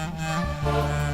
Mm-hmm.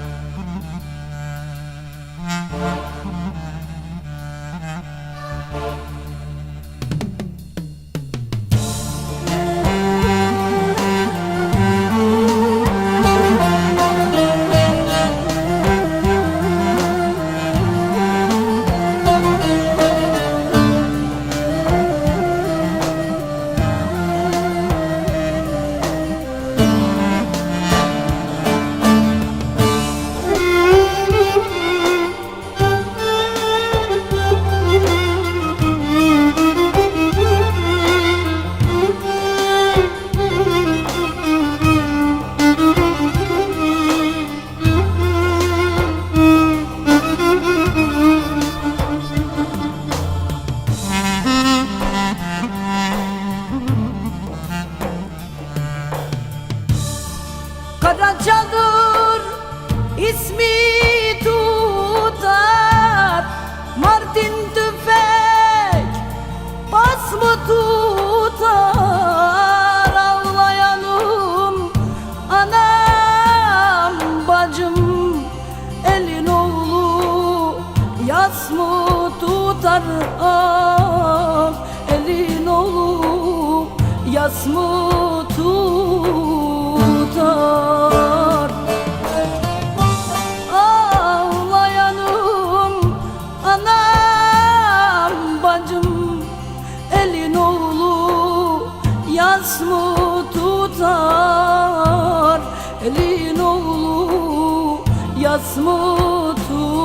İsmi tutar. Mardin tüfek bas mı tutar? Ağlayanım anam bacım Elin oğlu yas mı tutar? Ah Elin oğlu yas mı tutar yas mı tutar Elin oğlu yas mı tutar